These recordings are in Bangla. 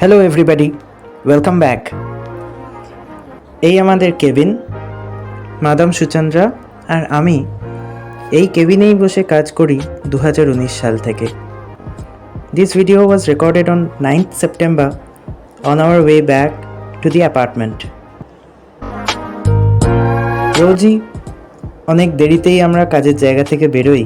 হ্যালো এভরিবাডি ওয়েলকাম ব্যাক এই আমাদের কেবিন, মাদাম সুচন্দ্রা আর আমি এই কেবিনেই বসে কাজ করি দু হাজার উনিশ সাল থেকে। This video was recorded on ninth September on our way back to the apartment রোজই অনেক দেরিতেই আমরা কাজের জায়গা থেকে বেরোই।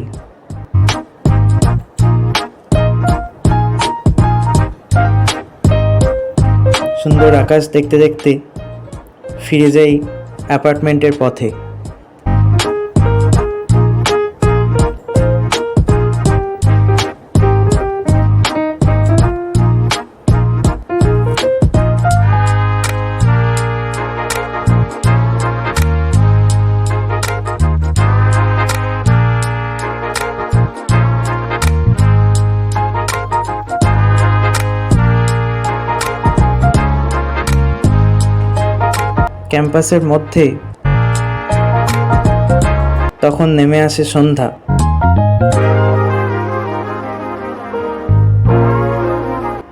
সুন্দর আকাশ দেখতে দেখতে ফিরে যাই অ্যাপার্টমেন্টের পথে। ক্যাম্পাসের মধ্যে তখন নেমে আসে সন্ধ্যা।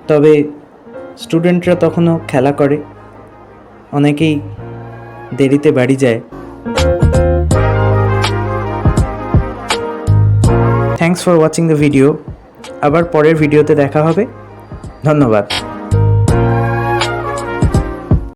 তবে স্টুডেন্টরা তখনও খেলা করে। অনেকেই দেরিতে বাড়ি যায়। Thanks for watching the video আবার পরের ভিডিওতে দেখা হবে। ধন্যবাদ।